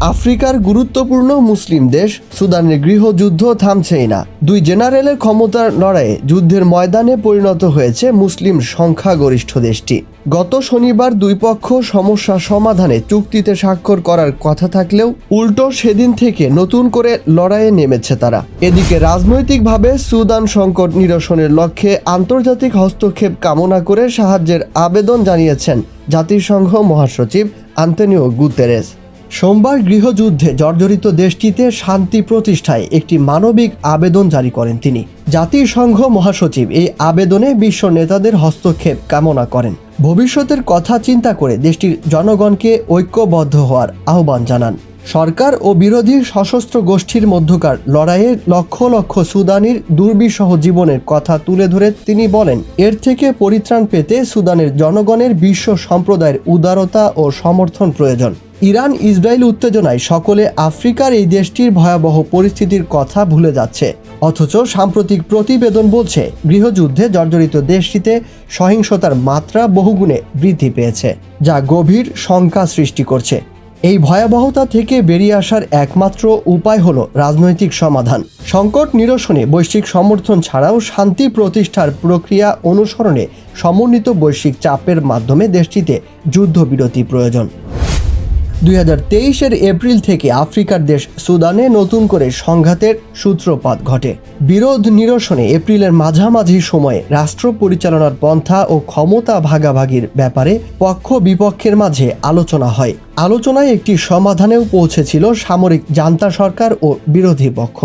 আফ্রিকার গুরুত্বপূর্ণ মুসলিম দেশ সুদানের গৃহযুদ্ধ থামছেই না। দুই জেনারেলের ক্ষমতার লড়াইয়ে যুদ্ধের ময়দানে পরিণত হয়েছে মুসলিম সংখ্যাগরিষ্ঠ দেশটি। গত শনিবার দুই পক্ষ সমস্যা সমাধানে চুক্তিতে স্বাক্ষর করার কথা থাকলেও উল্টো সেদিন থেকে নতুন করে লড়াইয়ে নেমেছে তারা। এদিকে রাজনৈতিকভাবে সুদান সংকট নিরসনের লক্ষ্যে আন্তর্জাতিক হস্তক্ষেপ কামনা করে সাহায্যের আবেদন জানিয়েছেন জাতিসংঘ মহাসচিব আন্তনিও গুতেরেস। সোমবার গৃহযুদ্ধে জর্জরিত দেশটিতে শান্তি প্রতিষ্ঠায় একটি মানবিক আবেদন জারি করেন তিনি। জাতিসংঘ মহাসচিব এই আবেদনে বিশ্ব নেতাদের হস্তক্ষেপ কামনা করেন। ভবিষ্যতের কথা চিন্তা করে দেশটির জনগণকে ঐক্যবদ্ধ হওয়ার আহ্বান জানান। সরকার ও বিরোধী সশস্ত্র গোষ্ঠীর মধ্যকার লড়াইয়ে লক্ষ লক্ষ সুদানির দুর্বিষহ জীবনের কথা তুলে ধরে তিনি বলেন, এর থেকে পরিত্রাণ পেতে সুদানের জনগণের বিশ্ব সম্প্রদায়ের উদারতা ও সমর্থন প্রয়োজন। ইরান, ইসরায়েল উত্তেজনায় সকলে আফ্রিকার এই দেশটির ভয়াবহ পরিস্থিতির কথা ভুলে যাচ্ছে। অথচ সাম্প্রতিক প্রতিবেদন বলছে, গৃহযুদ্ধে জর্জরিত দেশটিতে সহিংসতার মাত্রা বহুগুণে বৃদ্ধি পেয়েছে, যা গভীর শঙ্কা সৃষ্টি করছে। এই ভয়াবহতা থেকে বেরিয়ে আসার একমাত্র উপায় হল রাজনৈতিক সমাধান। সংকট নিরসনে বৈশ্বিক সমর্থন ছাড়াও শান্তি প্রতিষ্ঠার প্রক্রিয়া অনুসরণে সমন্বিত বৈশ্বিক চাপের মাধ্যমে দেশটিতে যুদ্ধবিরতি প্রয়োজন। দুই তেইশের এপ্রিল থেকে আফ্রিকার দেশ সুদানে নতুন করে সংঘাতের সূত্রপাত ঘটে। বিরোধ নিরসনে এপ্রিলের মাঝামাঝি সময়ে রাষ্ট্র পরিচালনার পন্থা ও ক্ষমতা ভাগাভাগির ব্যাপারে পক্ষ বিপক্ষের মাঝে আলোচনা হয়। আলোচনায় একটি সমাধানেও পৌঁছেছিল সামরিক জান্তা সরকার ও বিরোধী পক্ষ।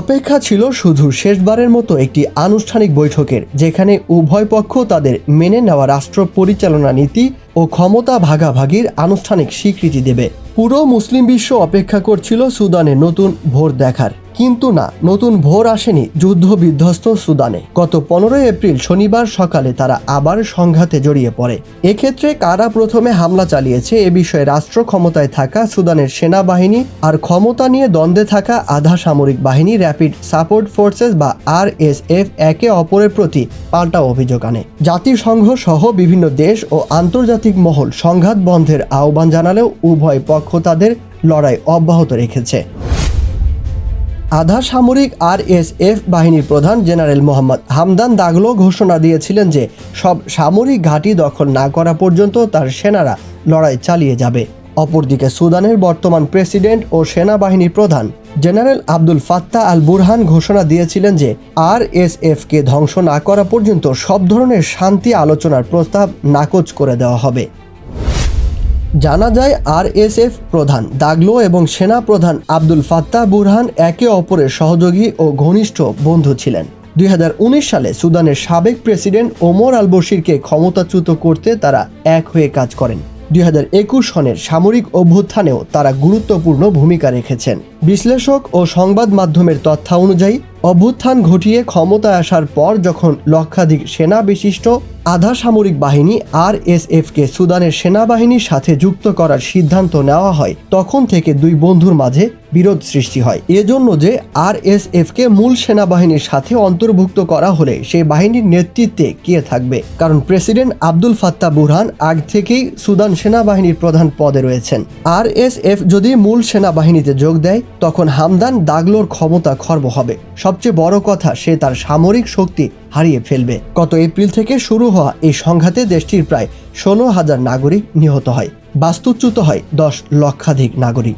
অপেক্ষা ছিল শুধু শেষবারের মতো একটি আনুষ্ঠানিক বৈঠকের, যেখানে উভয় পক্ষ তাদের মেনে নেওয়া রাষ্ট্র পরিচালনা নীতি ও ক্ষমতা ভাগাভাগির আনুষ্ঠানিক স্বীকৃতি দেবে। পুরো মুসলিম বিশ্ব অপেক্ষা করছিল সুদানে নতুন ভোট দেখার। কিন্তু না, নতুন ভোর আসেনি যুদ্ধ বিধ্বস্ত সুদানে। গত পনেরোই এপ্রিল শনিবার সকালে তারা আবার সংঘাতে জড়িয়ে পড়ে। এক্ষেত্রে কারা প্রথমে হামলা চালিয়েছে এ বিষয়ে রাষ্ট্র ক্ষমতায় থাকা সুদানের সেনাবাহিনী আর ক্ষমতা নিয়ে দ্বন্দ্বে থাকা আধা সামরিক বাহিনী র্যাপিড সাপোর্ট ফোর্সেস বা আর এস এফ একে অপরের প্রতি পাল্টা অভিযোগ আনে। জাতিসংঘ সহ বিভিন্ন দেশ ও আন্তর্জাতিক মহল সংঘাত বন্ধের আহ্বান জানালেও উভয় পক্ষ তাদের লড়াই অব্যাহত রেখেছে। আধা সামরিক আরএসএফ বাহিনীর প্রধান জেনারেল মোহাম্মদ হামদান দাগলো ঘোষণা দিয়েছিলেন যে সব সামরিক ঘাঁটি দখল না করা পর্যন্ত তার সেনারা লড়াই চালিয়ে যাবে। অপরদিকে সুদানের বর্তমান প্রেসিডেন্ট ও সেনাবাহিনীর প্রধান general Abdul Fattah al Burhan ঘোষণা দিয়েছিলেন যে আরএসএফকে ধ্বংস না করা পর্যন্ত সব ধরনের শান্তি আলোচনার প্রস্তাব নাকচ করে দেওয়া হবে। জানা যায়, আরএসএফ প্রধান দাগলো এবং সেনা প্রধান আব্দুল ফাত্তাহ বুরহান একে অপরের সহযোগী ও ঘনিষ্ঠ বন্ধু ছিলেন। দুই হাজার উনিশ সালে সুদানের সাবেক প্রেসিডেন্ট ওমর আল বশিরকে ক্ষমতাচ্যুত করতে তারা এক হয়ে কাজ করেন। দুই হাজার একুশ সনের সামরিক অভ্যুত্থানেও তারা গুরুত্বপূর্ণ ভূমিকা রেখেছেন। বিশ্লেষক ও সংবাদ মাধ্যমের তথ্য অনুযায়ী অভ্যুত্থান ঘটিয়ে ক্ষমতায় আসার পর যখন লক্ষাধিক সেনা বিশিষ্ট আধা সামরিক বাহিনী আর কে সুদানের সেনাবাহিনীর সাথে যুক্ত করার সিদ্ধান্ত নেওয়া হয়, তখন থেকে দুই বন্ধুর মাঝে বিরোধ সৃষ্টি হয়। এজন্য যে আর কে মূল সেনাবাহিনীর সাথে অন্তর্ভুক্ত করা হলে সেই বাহিনীর নেতৃত্বে কে থাকবে? কারণ প্রেসিডেন্ট আব্দুল ফাত্তা বুরহান আগ থেকেই সুদান সেনাবাহিনীর প্রধান পদে রয়েছেন। আর যদি মূল সেনাবাহিনীতে যোগ দেয়, তখন হামদান দাগলোর ক্ষমতা খর্ব হবে। সবচেয়ে বড় কথা, সে তার সামরিক শক্তি হারিয়ে ফেলবে। গত এপ্রিল থেকে শুরু হওয়া এই সংঘাতে দেশটির প্রায় ষোলো হাজার নাগরিক নিহত হয়। বাস্তুচ্যুত হয় দশ লক্ষাধিক নাগরিক।